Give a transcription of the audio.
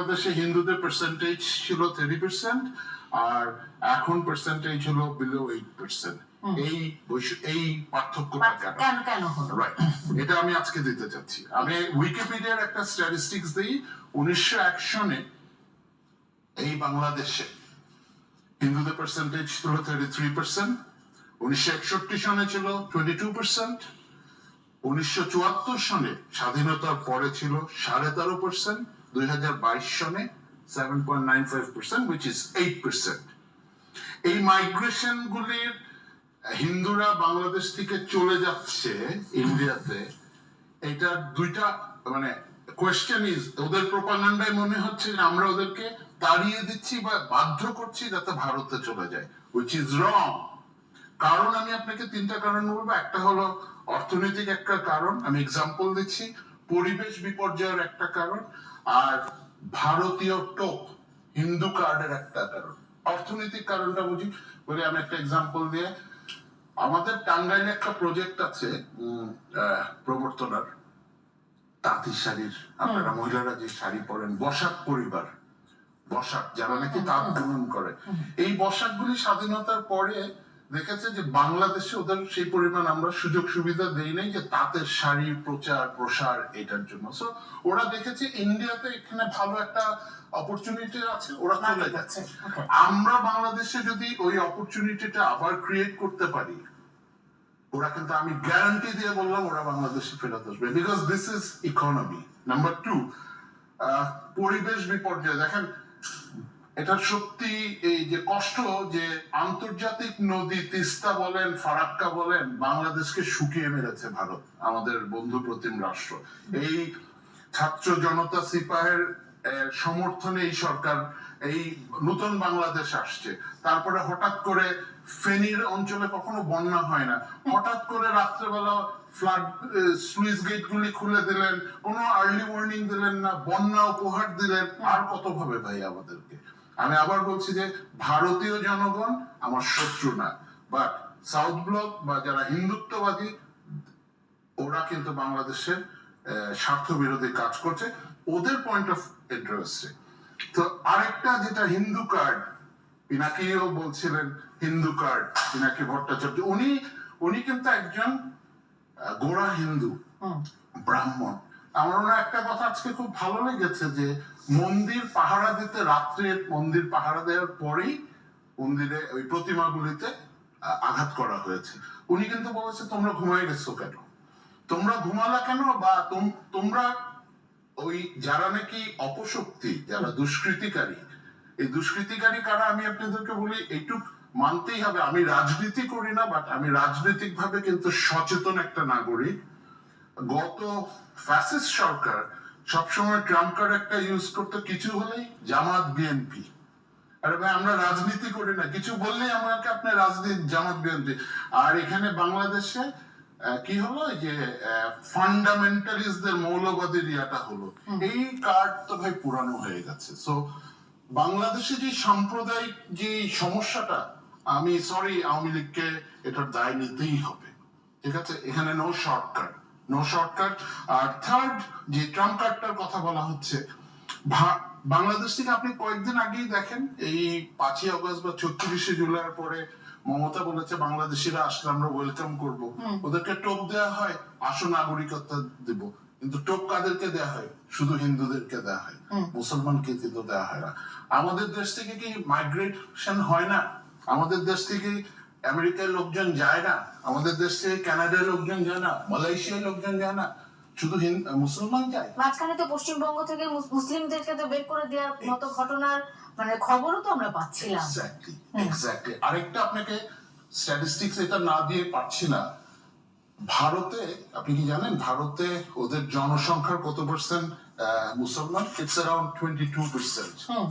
বাংলাদেশে হিন্দুদের পার্সেন্টেজ ছিল থার্টি পার্সেন্ট আর এখন পার্সেন্টেজ হলো বিলো এইট পার্সেন্ট এই এই পার্থক্যটা কেন? কেন রাইট এটা আমি আজকে দিতে চাচ্ছি। আমি উইকিপিডিয়ার একটা স্ট্যাটিস্টিক্স দিই। উনিশশো এক সনে এই বাংলাদেশে হিন্দুদের পার্সেন্টেজ ছিল থার্টি থ্রি পার্সেন্ট উনিশশো একষট্টি সনে ছিল টোয়েন্টি টু পার্সেন্ট উনিশশো চুয়াত্তর সনে স্বাধীনতার পরে ছিল সাড়ে তেরো পার্সেন্ট সনে হিন্দুরা বাংলাদেশ থেকে চলে যাচ্ছে ইন্ডিয়াতে, এটা দুইটা মানে কোয়েশ্চেন ইজ ওদের মনে হচ্ছে যে আমরা ওদেরকে তাড়িয়ে দিচ্ছি বা বাধ্য করছি যাতে ভারতে চলে যায় উইচ ইজ রং কারণ আমি আপনাকে তিনটা কারণ বলব। একটা হলো অর্থনৈতিক একটা কারণ, আমি এক্সাম্পল দিচ্ছি। পরিবেশ বিপর্যয়ের একটা কারণ। আর ভারতীয় টোপ হিন্দু কার্ডের একটা কারণ। অর্থনৈতিক কারণটা বুঝি? বলে আমি একটা এক্সাম্পল দিয়ে। আমাদের টাঙ্গাইলে একটা প্রজেক্ট আছে প্রবর্তনার। তাঁতি শাড়ির। আপনারা মহিলারা যে শাড়ি পরেন বসাক পরিবার। বসাক যারা নাকি তাঁত বুনন করে। এই বসাকগুলি স্বাধীনতার পরে দেখেছে যে বাংলাদেশে ওদের সেই পরিমাণ আমরা সুযোগ সুবিধা দেই নাই যে তাঁতের শাড়ি প্রচার প্রসার এটার জন্য। সো ওরা দেখেছে ইন্ডিয়াতে এখানে ভালো একটা অপরচুনিটি আছে ওরা চলে যাচ্ছে আমরা বাংলাদেশে যদি ওই অপরচুনিটিটা আবার ক্রিয়েট করতে পারি ওরা কিন্তু আমি গ্যারান্টি দিয়ে বললাম ওরা বাংলাদেশে ফেরত আসবে। Because this is economy number two পরিবেশ বিপর্যয়। দেখেন এটা সত্যি এই যে কষ্ট যে আন্তর্জাতিক নদী তিস্তা বলেন, ফারাক্কা বলেন, বাংলাদেশকে শুকিয়ে মেরেছে ভারত, আমাদের বন্ধু প্রতিম রাষ্ট্র। এই ছাত্র জনতা সিপাহের সমর্থনে এই সরকার, এই নতুন বাংলাদেশ আসছে। তারপরে হঠাৎ করে ফেনীর অঞ্চলে কখনো বন্যা হয় না। হঠাৎ করে রাত্রেবেলা ফ্লাড স্লুইস গেট গুলি খুলে দিলেন, কোনো আর্লি ওয়ার্নিং দিলেন না, বন্যা উপহার দিলেন। আর কত ভাবে ভাই আমাদেরকে? আমি আবার বলছি যে ভারতীয় জনগণ আমার শত্রু না। বাট সাউথ ব্লক বা যারা হিন্দুত্ববাদী ওরা কিন্তু বাংলাদেশের স্বার্থ বিরোধী কাজ করছে। ওদের পয়েন্ট অফ ইন্টারেস্টে তো আরেকটা যেটা হিন্দু কার্ড পিনাকিও বলছিলেন হিন্দু কার্ড পিনাকি ভট্টাচার্য। উনি উনি কিন্তু একজন গোড়া হিন্দু ব্রাহ্মণ। আমার ওনার একটা কথা আজকে খুব ভালো লেগেছে যে মন্দির পাহারা দিতে রাত্রে, মন্দির পাহারা দেওয়ার পরেই মন্দিরে ওই প্রতিমাগুলিতে আঘাত করা হয়েছে। উনি কিন্তু বলেছে, তোমরা ঘুমাই গেছো কেন? তোমরা ঘুমালা কেন? বা তোমরা ওই যারা নাকি অপশক্তি, যারা দুষ্কৃতিকারী, এই দুষ্কৃতিকারী কারা আমি আপনাদেরকে বলি এইটুক মানতেই হবে। আমি রাজনীতি করি না, বাট আমি রাজনৈতিক ভাবে কিন্তু সচেতন একটা নাগরিক। গত ফ্যাসিস্ট সরকার সবসময় ট্রাম্প কার্ড একটা ইউজ করতো কিছু হলেই জামাত বিএনপি আরে ভাই আমরা রাজনীতি করি না কিছু বললেই আমাকে আপনি রাজনীতি জামাত বিএনপি আর এখানে বাংলাদেশে কি হলো? যে ফান্ডামেন্টালিস্টদের মৌলবাদীর ইয়াটা হলো। এই কার্ড তো ভাই পুরানো হয়ে গেছে। সো বাংলাদেশে যে সাম্প্রদায়িক যে সমস্যাটা আমি সরি আওয়ামী লীগকে এটার দায় নিতেই হবে। ঠিক আছে? এখানে নো শর্টকাট নো শর্টকাট আর থার্ড যে ট্রাম্প কার্ডটার কথা বলা হচ্ছে বাংলাদেশ থেকে আপনি কয়েকদিন আগেই দেখেন এই পাঁচই আগস্ট বা ছত্রিশে জুলাইয়ের পরে মমতা বলেছে বাংলাদেশিরা আসলে আমরা ওয়েলকাম করব। ওদেরকে টোপ দেওয়া হয় আসো নাগরিকত্ব দেব। কিন্তু টোপ কাদেরকে দেওয়া হয়? শুধু হিন্দুদেরকে দেওয়া হয়। মুসলমানকে কিন্তু দেওয়া হয় না। আমাদের দেশ থেকে কি মাইগ্রেশন হয় না? আমাদের দেশ থেকে আমেরিকার লোকজন যায় না আমাদের দেশ থেকে কানাডার লোকজন যায় না মালয়েশিয়ার লোকজন যায় না শুধু মুসলমান যায়। মাঝখানে তো পশ্চিমবঙ্গ থেকে মুসলিমদেরকে তো বের করে দেওয়ার মতো ঘটনার মানে খবরও তো আমরা পাচ্ছিলাম। এক্স্যাক্টলি এক্স্যাক্টলি আরেকটা আপনাকে স্ট্যাটিস্টিক্স এটা না দিয়ে পারছি না। ভারতে আপনি কি জানেন? ভারতে ওদের জনসংখ্যার কত পার্সেন্ট মুসলমান? It's around twenty two percent hmm.